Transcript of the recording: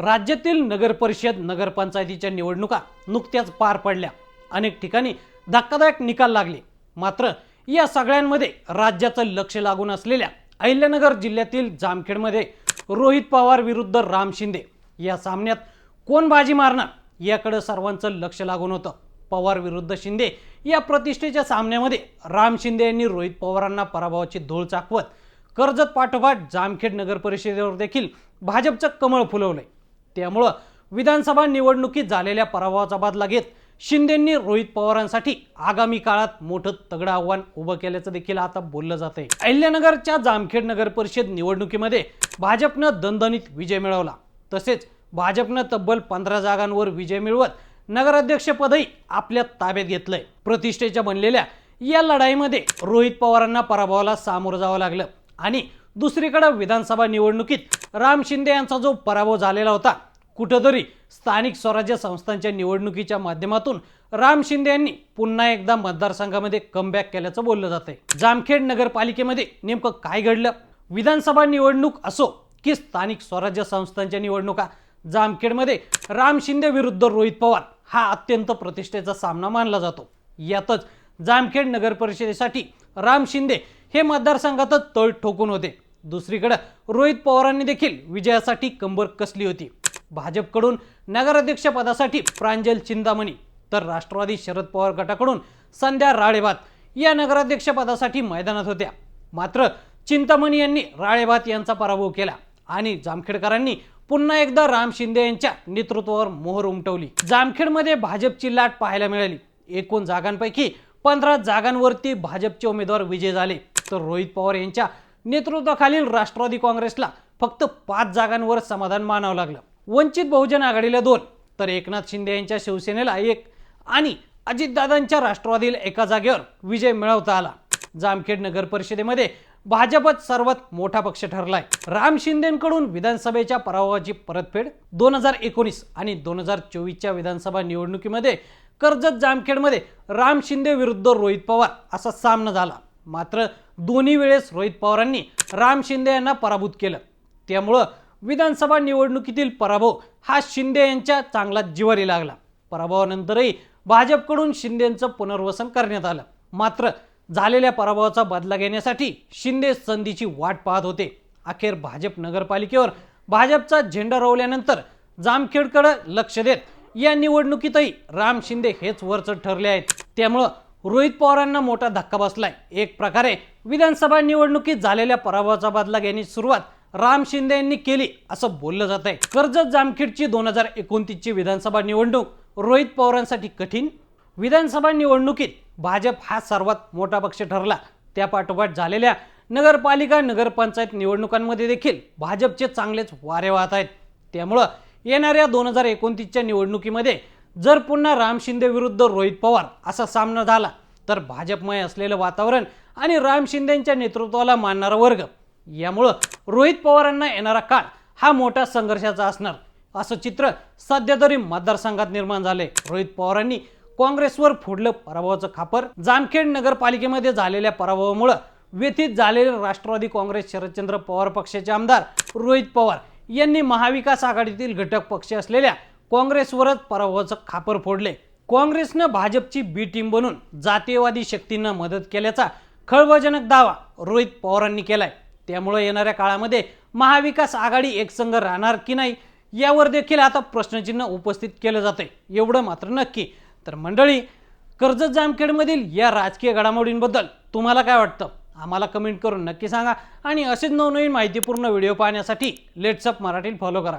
राज्यातील नगरपरिषद नगरपंचायतीच्या निवडणुका नुकत्याच पार पडल्या. अनेक ठिकाणी धक्कादायक निकाल लागले. मात्र या सगळ्यांमध्ये राज्याचं लक्ष लागून असलेल्या अहिल्यानगर जिल्ह्यातील जामखेडमध्ये रोहित पवार विरुद्ध राम शिंदे या सामन्यात कोण बाजी मारणार याकडे सर्वांचं लक्ष लागून होतं. पवार विरुद्ध शिंदे या प्रतिष्ठेच्या सामन्यामध्ये राम शिंदे यांनी रोहित पवारांना पराभवाची धूळ चाकवत कर्जत पाठोपाठ जामखेड नगर परिषदेवर देखील भाजपचं कमळ फुलवलंय. त्यामुळं विधानसभा निवडणुकीत झालेल्या पराभवाचा बदला घेत शिंदेंनी रोहित पवारांसाठी आगामी काळात मोठं तगडं आव्हान उभं केल्याचं देखील आता बोललं जात आहे अहिल्यानगरच्या जामखेड नगर परिषद निवडणुकीमध्ये भाजपनं दणदणीत विजय मिळवला. तसेच भाजपनं तब्बल पंधरा जागांवर विजय मिळवत नगराध्यक्षपदही आपल्या ताब्यात घेतलंय. प्रतिष्ठेच्या बनलेल्या या लढाईमध्ये रोहित पवारांना पराभवाला सामोरं जावं लागलं आणि दुसरीकडे विधानसभा निवडणुकीत राम शिंदे यांचा जो पराभव झालेला होता कुठंतरी स्थानिक स्वराज्य संस्थांच्या निवडणुकीच्या माध्यमातून राम शिंदे यांनी पुन्हा एकदा मतदारसंघामध्ये कमबॅक केल्याचं बोललं जातंय. जामखेड नगरपालिकेमध्ये नेमकं काय घडलं? विधानसभा निवडणूक असो की स्थानिक स्वराज्य संस्थांच्या निवडणुका जामखेडमध्ये राम शिंदे विरुद्ध रोहित पवार हा अत्यंत प्रतिष्ठेचा सामना मानला जातो. यातच जामखेड नगर परिषदेसाठी राम शिंदे हे मतदारसंघातच तळ ठोकून होते. दुसरीकडे रोहित पवारांनी देखील विजयासाठी कंबर कसली होती. भाजपकडून नगराध्यक्षपदासाठी प्रांजल चिंतामणी तर राष्ट्रवादी शरद पवार गटाकडून संध्या राळेभात या नगराध्यक्षपदासाठी मैदानात होत्या. मात्र चिंतामणी यांनी राळेभात यांचा पराभव केला आणि जामखेडकरांनी पुन्हा एकदा राम शिंदे यांच्या नेतृत्वावर मोहर उमटवली. जामखेडमध्ये भाजपची लाट पाहायला मिळाली. एकूण जागांपैकी पंधरा जागांवरती भाजपचे उमेदवार विजय झाले. तर रोहित पवार यांच्या नेतृत्वाखालील राष्ट्रवादी काँग्रेसला फक्त पाच जागांवर समाधान मानावं लागलं. वंचित बहुजन आघाडीला दोन तर एकनाथ शिंदे यांच्या शिवसेनेला एक आणि अजितदादांच्या राष्ट्रवादीला एका जागेवर विजय मिळवता आला. जामखेड नगर परिषदेमध्ये भाजपच सर्वात मोठा पक्ष ठरलाय. राम शिंदेकडून विधानसभेच्या पराभवाची परतफेड दोन हजार एकोणीस आणि दोन हजार चोवीसच्या विधानसभा निवडणुकीमध्ये कर्जत जामखेडमध्ये राम शिंदे विरुद्ध रोहित पवार असा सामना झाला. मात्र दोन्ही वेळेस रोहित पवारांनी राम शिंदे यांना पराभूत केलं. त्यामुळं विधानसभा निवडणुकीतील पराभव हा शिंदे यांच्या चांगला जिवारी लागला. पराभवानंतरही भाजपकडून शिंदेचं पुनर्वसन करण्यात आलं. मात्र झालेल्या पराभवाचा बदला घेण्यासाठी शिंदे संधीची वाट पाहत होते. अखेर भाजप नगरपालिकेवर भाजपचा झेंडा रोवल्यानंतर जामखेडकडं लक्ष देत या निवडणुकीतही राम शिंदे हेच वरचढ ठरले आहेत. त्यामुळं रोहित पवारांना मोठा धक्का बसलाय. एक प्रकारे विधानसभा निवडणुकीत झालेल्या पराभवाचा बदला घेण्याची सुरुवात राम शिंदे यांनी केली असं बोललं जात आहे कर्जत जामखेडची दोन हजार एकोणतीसची विधानसभा निवडणूक रोहित पवारांसाठी कठीण. विधानसभा निवडणुकीत भाजप हा सर्वात मोठा पक्ष ठरला. त्या पाठोपाठ झालेल्या नगरपालिका नगरपंचायत निवडणुकांमध्ये देखील भाजपचे चांगलेच वारे वाहत आहेत. त्यामुळं येणाऱ्या दोन हजार एकोणतीसच्या निवडणुकीमध्ये जर पुन्हा राम शिंदे विरुद्ध रोहित पवार असा सामना झाला तर भाजपमय असलेलं वातावरण आणि राम शिंदेच्या नेतृत्वाला मानणारा वर्ग यामुळं रोहित पवारांना येणारा काळ हा मोठा संघर्षाचा असणार. असं चित्र सध्या तरी मतदारसंघात निर्माण झाले रोहित पवारांनी काँग्रेसवर फोडलं पराभवाचं खापर. जामखेड नगरपालिकेमध्ये झालेल्या पराभवामुळं व्यथित झालेले राष्ट्रवादी काँग्रेस शरदचंद्र पवार पक्षाचे आमदार रोहित पवार यांनी महाविकास आघाडीतील घटक पक्ष असलेल्या काँग्रेसवरच पराभवाचं खापर फोडले. काँग्रेसनं भाजपची बी टीम बनून जातीयवादी शक्तींना मदत केल्याचा खळबळजनक दावा रोहित पवारांनी केलाय. त्यामुळे येणाऱ्या काळामध्ये महाविकास आघाडी एकसंघ राहणार की नाही यावर देखील आता प्रश्नचिन्ह उपस्थित केलं जाते एवढं मात्र नक्की. तर मंडळी कर्जत जामखेडमधील या राजकीय घडामोडींबद्दल तुम्हाला काय वाटतं? आम्हाला कमेंट करून नक्की सांगा. आणि असेच नवनवीन माहितीपूर्ण व्हिडिओ पाहण्यासाठी लेट्सअप मराठीत फॉलो करा.